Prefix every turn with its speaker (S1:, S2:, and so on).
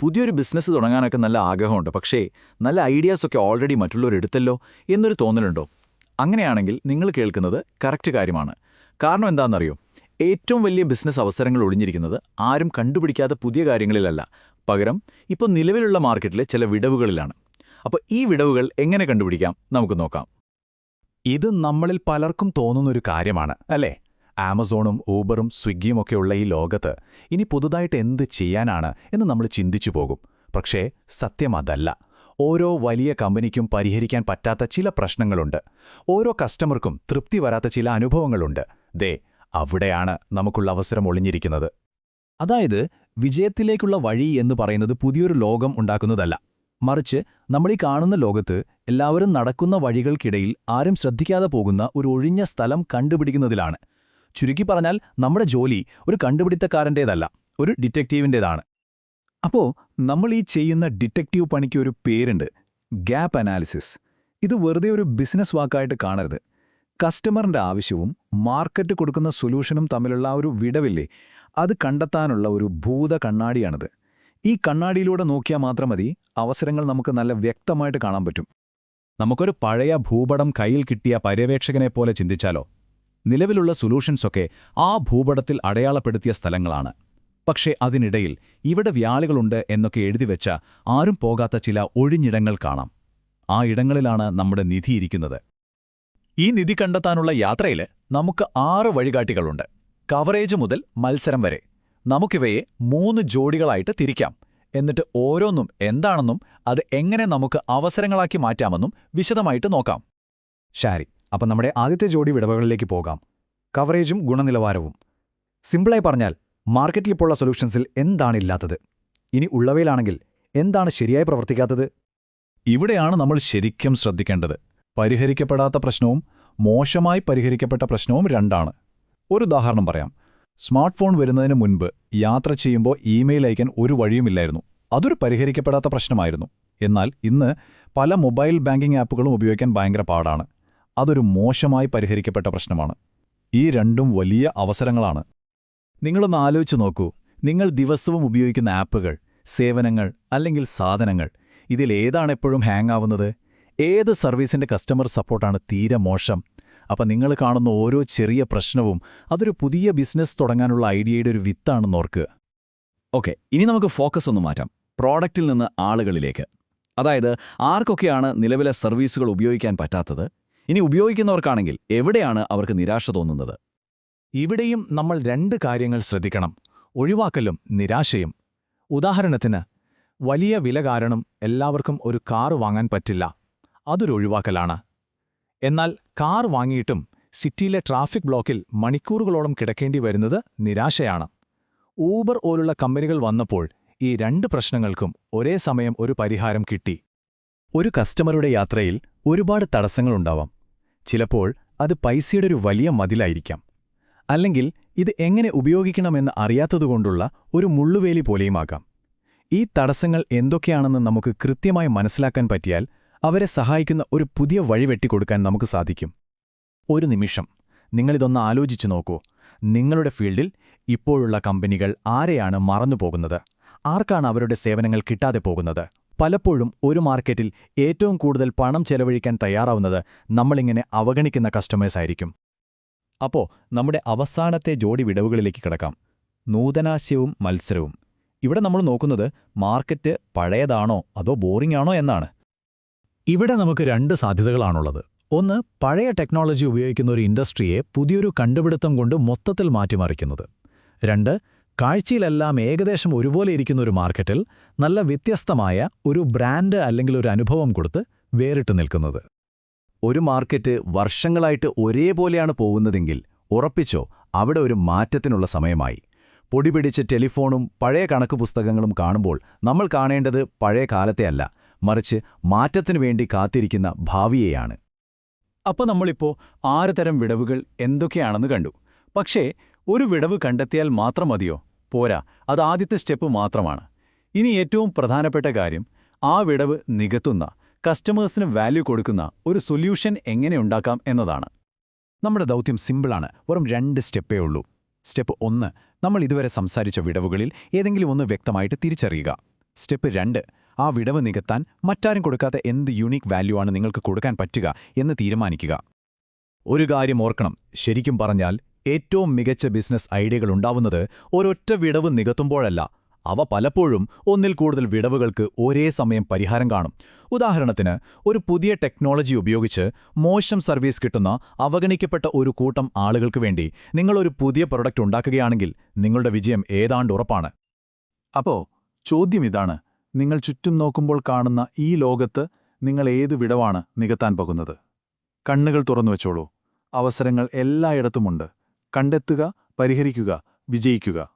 S1: പുതിയൊരു ബിസിനസ് തുടങ്ങാനൊക്കെ നല്ല ആഗ്രഹമുണ്ട്. പക്ഷേ നല്ല ഐഡിയാസൊക്കെ ഓൾറെഡി മറ്റുള്ളവർ എടുത്തല്ലോ എന്നൊരു തോന്നലുണ്ടോ? അങ്ങനെയാണെങ്കിൽ നിങ്ങൾ കേൾക്കുന്നത് കറക്റ്റ് കാര്യമാണ്. കാരണം എന്താണെന്നറിയോ? ഏറ്റവും വലിയ ബിസിനസ് അവസരങ്ങൾ ഒളിഞ്ഞിരിക്കുന്നത് ആരും കണ്ടുപിടിക്കാത്ത പുതിയ കാര്യങ്ങളിലല്ല. പകരം ഇപ്പോൾ നിലവിലുള്ള മാർക്കറ്റിലെ ചില വിടവുകളിലാണ്. അപ്പോൾ ഈ വിടവുകൾ എങ്ങനെ കണ്ടുപിടിക്കാം? നമുക്ക് നോക്കാം.
S2: ഇത് നമ്മളിൽ പലർക്കും തോന്നുന്നൊരു കാര്യമാണ് അല്ലേ? ആമസോണും ഊബറും സ്വിഗ്ഗിയും ഒക്കെയുള്ള ഈ ലോകത്ത് ഇനി പുതുതായിട്ട് എന്ത് ചെയ്യാനാണ് എന്ന് നമ്മൾ ചിന്തിച്ചു പോകും. പക്ഷേ സത്യം അതല്ല. ഓരോ വലിയ കമ്പനിക്കും പരിഹരിക്കാൻ പറ്റാത്ത ചില പ്രശ്നങ്ങളുണ്ട്. ഓരോ കസ്റ്റമർക്കും തൃപ്തി വരാത്ത ചില അനുഭവങ്ങളുണ്ട്. ദേ അവിടെയാണ് നമുക്കുള്ള അവസരം ഒളിഞ്ഞിരിക്കുന്നത്.
S3: അതായത് വിജയത്തിലേക്കുള്ള വഴി എന്ന് പറയുന്നത് പുതിയൊരു ലോകം ഉണ്ടാക്കുന്നതല്ല. മറിച്ച് നമ്മൾ ഈ കാണുന്ന ലോകത്ത് എല്ലാവരും നടക്കുന്ന വഴികൾക്കിടയിൽ ആരും ശ്രദ്ധിക്കാതെ പോകുന്ന ഒരു ഒഴിഞ്ഞ സ്ഥലം കണ്ടുപിടിക്കുന്നതിലാണ്. ചുരുക്കി പറഞ്ഞാൽ നമ്മുടെ ജോലി ഒരു കണ്ടുപിടുത്തക്കാരന്റേതല്ല ഒരു ഡിറ്റക്റ്റീവിന്റേതാണ്.
S2: അപ്പോ നമ്മൾ ഈ ചെയ്യുന്ന ഡിറ്റക്റ്റീവ് പണിക്ക് ഒരു പേരുണ്ട് ഗ്യാപ്പ് അനാലിസിസ്. ഇത് വെറുതെ ഒരു ബിസിനസ് വാക്കായിട്ട് കാണരുത്. കസ്റ്റമറിന്റെ ആവശ്യവും മാർക്കറ്റ് കൊടുക്കുന്ന സൊല്യൂഷനും തമ്മിലുള്ള ഒരു വിടവില്ലേ അത് കണ്ടെത്താനുള്ള ഒരു ഭൂത കണ്ണാടിയാണിത്. ഈ കണ്ണാടിയിലൂടെ നോക്കിയാൽ മാത്രം മതി അവസരങ്ങൾ നമുക്ക് നല്ല വ്യക്തമായിട്ട് കാണാൻ പറ്റും.
S3: നമുക്കൊരു പഴയ ഭൂപടം കയ്യിൽ കിട്ടിയ പര്യവേക്ഷകനെ പോലെ ചിന്തിച്ചാലോ? നിലവിലുള്ള സൊല്യൂഷൻസൊക്കെ ആ ഭൂപടത്തിൽ അടയാളപ്പെടുത്തിയ സ്ഥലങ്ങളാണ്. പക്ഷേ അതിനിടയിൽ ഇവിടെ വ്യാളികളുണ്ട് എന്നൊക്കെ എഴുതിവെച്ച ആരും പോകാത്ത ചില ഒഴിഞ്ഞിടങ്ങൾ കാണാം. ആ ഇടങ്ങളിലാണ് നമ്മുടെ നിധിയിരിക്കുന്നത്
S2: ഈ നിധി കണ്ടെത്താനുള്ള യാത്രയിൽ നമുക്ക് ആറ് വഴികാട്ടികളുണ്ട്. കവറേജ് മുതൽ മത്സരം വരെ. നമുക്കിവയെ മൂന്ന് ജോഡികളായിട്ട് തിരിക്കാം. എന്നിട്ട് ഓരോന്നും എന്താണെന്നും അത് എങ്ങനെ നമുക്ക് അവസരങ്ങളാക്കി മാറ്റാമെന്നും വിശദമായിട്ട് നോക്കാം.
S4: ശാരി അപ്പം നമ്മുടെ ആദ്യത്തെ ജോഡി വിടവുകളിലേക്ക് പോകാം. കവറേജും ഗുണനിലവാരവും. സിമ്പിളായി പറഞ്ഞാൽ മാർക്കറ്റിൽ ഇപ്പോൾ ഉള്ള സൊല്യൂഷൻസിൽ എന്താണ് ഇല്ലാത്തത്? ഇനി ഉള്ളവയിലാണെങ്കിൽ എന്താണ് ശരിയായി പ്രവർത്തിക്കാത്തത്?
S2: ഇവിടെയാണ് നമ്മൾ ശരിക്കും ശ്രദ്ധിക്കേണ്ടത്. പരിഹരിക്കപ്പെടാത്ത പ്രശ്നവും മോശമായി പരിഹരിക്കപ്പെട്ട പ്രശ്നവും രണ്ടാണ്. ഒരു ഉദാഹരണം പറയാം. സ്മാർട്ട് ഫോൺ വരുന്നതിന് മുൻപ് യാത്ര ചെയ്യുമ്പോൾ ഇമെയിൽ അയക്കാൻ ഒരു വഴിയുമില്ലായിരുന്നു അതൊരു പരിഹരിക്കപ്പെടാത്ത പ്രശ്നമായിരുന്നു. എന്നാൽ ഇന്ന് പല മൊബൈൽ ബാങ്കിംഗ് ആപ്പുകളും ഉപയോഗിക്കാൻ ഭയങ്കര പാടാണ്. അതൊരു മോശമായി പരിഹരിക്കപ്പെട്ട പ്രശ്നമാണ്. ഈ രണ്ടും വലിയ അവസരങ്ങളാണ്.
S1: നിങ്ങളൊന്ന് ആലോചിച്ചു നോക്കൂ. നിങ്ങൾ ദിവസവും ഉപയോഗിക്കുന്ന ആപ്പുകൾ സേവനങ്ങൾ അല്ലെങ്കിൽ സാധനങ്ങൾ ഇതിലേതാണ് എപ്പോഴും ഹാങ് ആവുന്നത്? ഏത് സർവീസിന്റെ കസ്റ്റമർ സപ്പോർട്ടാണ് തീരെ മോശം? അപ്പം നിങ്ങൾ കാണുന്ന ഓരോ ചെറിയ പ്രശ്നവും അതൊരു പുതിയ ബിസിനസ് തുടങ്ങാനുള്ള ഐഡിയയുടെ ഒരു വിത്താണെന്ന് ഓർക്കുക. ഓക്കെ ഇനി നമുക്ക് ഫോക്കസ് ഒന്ന് മാറ്റാം. പ്രോഡക്റ്റിൽ നിന്ന് ആളുകളിലേക്ക്. അതായത് ആർക്കൊക്കെയാണ് നിലവിലെ സർവീസുകൾ ഉപയോഗിക്കാൻ പറ്റാത്തത്? ഇനി ഉപയോഗിക്കുന്നവർക്കാണെങ്കിൽ എവിടെയാണ് അവർക്ക് നിരാശ തോന്നുന്നത്?
S2: ഇവിടെയും നമ്മൾ രണ്ട് കാര്യങ്ങൾ ശ്രദ്ധിക്കണം. ഒഴിവാക്കലും നിരാശയും. ഉദാഹരണത്തിന് വലിയ വില കാരണം എല്ലാവർക്കും ഒരു കാർ വാങ്ങാൻ പറ്റില്ല. അതൊരു ഒഴിവാക്കലാണ്. എന്നാൽ കാർ വാങ്ങിയിട്ടും സിറ്റിയിലെ ട്രാഫിക് ബ്ലോക്കിൽ മണിക്കൂറുകളോളം കിടക്കേണ്ടി വരുന്നത് നിരാശയാണ്. ഊബർ പോലുള്ള കമ്പനികൾ വന്നപ്പോൾ ഈ രണ്ട് പ്രശ്നങ്ങൾക്കും ഒരേ സമയം ഒരു പരിഹാരം കിട്ടി.
S3: ഒരു കസ്റ്റമറുടെ യാത്രയിൽ ഒരുപാട് തടസ്സങ്ങളുണ്ടാവാം. ചിലപ്പോൾ അത് പൈസയുടെ ഒരു വലിയ മതിലായിരിക്കാം. അല്ലെങ്കിൽ ഇത് എങ്ങനെ ഉപയോഗിക്കണമെന്ന് അറിയാത്തതുകൊണ്ടുള്ള ഒരു മുള്ളുവേലി പോലെയുമാകാം. ഈ തടസ്സങ്ങൾ എന്തൊക്കെയാണെന്ന് നമുക്ക് കൃത്യമായി മനസ്സിലാക്കാൻ പറ്റിയാൽ അവരെ സഹായിക്കുന്ന ഒരു പുതിയ വഴി വെട്ടിക്കൊടുക്കാൻ നമുക്ക് സാധിക്കും. ഒരു നിമിഷം നിങ്ങളിതൊന്ന് ആലോചിച്ചു നോക്കൂ. നിങ്ങളുടെ ഫീൽഡിൽ ഇപ്പോഴുള്ള കമ്പനികൾ ആരെയാണ് മറന്നുപോകുന്നത്? ആർക്കാണ് അവരുടെ സേവനങ്ങൾ കിട്ടാതെ പോകുന്നത്? പലപ്പോഴും ഒരു മാർക്കറ്റിൽ ഏറ്റവും കൂടുതൽ പണം ചെലവഴിക്കാൻ തയ്യാറാവുന്നത് നമ്മളിങ്ങനെ അവഗണിക്കുന്ന കസ്റ്റമേഴ്സ് ആയിരിക്കും. അപ്പോ നമ്മുടെ അവസാനത്തെ ജോഡി വിടവുകളിലേക്ക് കിടക്കാം. നൂതനാശയവും മത്സരവും. ഇവിടെ നമ്മൾ നോക്കുന്നത് മാർക്കറ്റ് പഴയതാണോ അതോ ബോറിംഗ് ആണോ എന്നാണ്.
S2: ഇവിടെ നമുക്ക് രണ്ട് സാധ്യതകളാണുള്ളത്. ഒന്ന് പഴയ ടെക്നോളജി ഉപയോഗിക്കുന്ന ഒരു ഇൻഡസ്ട്രിയെ പുതിയൊരു കണ്ടുപിടുത്തം കൊണ്ട് മൊത്തത്തിൽ മാറ്റിമറിക്കുന്നത്. രണ്ട് കാഴ്ചയിലെല്ലാം ഏകദേശം ഒരുപോലെ ഇരിക്കുന്ന ഒരു മാർക്കറ്റിൽ നല്ല വ്യത്യസ്തമായ ഒരു ബ്രാൻഡ് അല്ലെങ്കിൽ ഒരു അനുഭവം കൊടുത്ത് വേറിട്ട് നിൽക്കുന്നത്.
S1: ഒരു മാർക്കറ്റ് വർഷങ്ങളായിട്ട് ഒരേപോലെയാണ് പോകുന്നതെങ്കിൽ ഉറപ്പിച്ചോ അവിടെ ഒരു മാറ്റത്തിനുള്ള സമയമായി. പൊടിപിടിച്ച ടെലിഫോണും പഴയ കണക്ക് പുസ്തകങ്ങളും കാണുമ്പോൾ നമ്മൾ കാണേണ്ടത് പഴയ കാലത്തെ അല്ല മറിച്ച് മാറ്റത്തിനു വേണ്ടി കാത്തിരിക്കുന്ന ഭാവിയെയാണ്.
S2: അപ്പോൾ നമ്മളിപ്പോൾ ആറ് തരം വിടവുകൾ എന്തൊക്കെയാണെന്ന് കണ്ടു. പക്ഷേ ഒരു വിടവ് കണ്ടെത്തിയാൽ മാത്രം മതിയോ? പോരാ അത് ആദ്യത്തെ സ്റ്റെപ്പ് മാത്രമാണ്. ഇനി ഏറ്റവും പ്രധാനപ്പെട്ട കാര്യം ആ വിടവ് നികത്തുന്ന കസ്റ്റമേഴ്സിന് വാല്യൂ കൊടുക്കുന്ന ഒരു സൊല്യൂഷൻ എങ്ങനെ ഉണ്ടാക്കാം എന്നതാണ്. നമ്മുടെ ദൗത്യം സിമ്പിളാണ് വെറും രണ്ട് സ്റ്റെപ്പേ ഉള്ളൂ. സ്റ്റെപ്പ് ഒന്ന് നമ്മൾ ഇതുവരെ സംസാരിച്ച വിടവുകളിൽ ഏതെങ്കിലും ഒന്ന് വ്യക്തമായിട്ട് തിരിച്ചറിയുക. സ്റ്റെപ്പ് രണ്ട് ആ വിടവ് നികത്താൻ മറ്റാരും കൊടുക്കാത്ത എന്ത് യുണീക്ക് വാല്യൂ ആണ് നിങ്ങൾക്ക് കൊടുക്കാൻ പറ്റുക എന്ന് തീരുമാനിക്കുക.
S1: ഒരു കാര്യം ഓർക്കണം ശരിക്കും പറഞ്ഞാൽ ഏറ്റവും മികച്ച ബിസിനസ് ഐഡിയകൾ ഉണ്ടാവുന്നത് ഒരൊറ്റ വിടവ് നികത്തുമ്പോഴല്ല. അവ പലപ്പോഴും ഒന്നിൽ കൂടുതൽ വിടവുകൾക്ക് ഒരേ സമയം പരിഹാരം കാണും. ഉദാഹരണത്തിന് ഒരു പുതിയ ടെക്നോളജി ഉപയോഗിച്ച് മോശം സർവീസ് കിട്ടുന്ന അവഗണിക്കപ്പെട്ട ഒരു കൂട്ടം ആളുകൾക്ക് വേണ്ടി നിങ്ങളൊരു പുതിയ പ്രൊഡക്റ്റ് ഉണ്ടാക്കുകയാണെങ്കിൽ നിങ്ങളുടെ വിജയം ഏതാണ്ട് ഉറപ്പാണ്.
S2: അപ്പോ ചോദ്യം ഇതാണ്. നിങ്ങൾ ചുറ്റും നോക്കുമ്പോൾ കാണുന്ന ഈ ലോകത്ത് നിങ്ങൾ ഏത് വിടവാണ് നികത്താൻ പോകുന്നത്? കണ്ണുകൾ തുറന്നു വെച്ചോളൂ. അവസരങ്ങൾ എല്ലായിടത്തുമുണ്ട്. കണ്ടെത്തുക പരിഹരിക്കുക വിജയിക്കുക.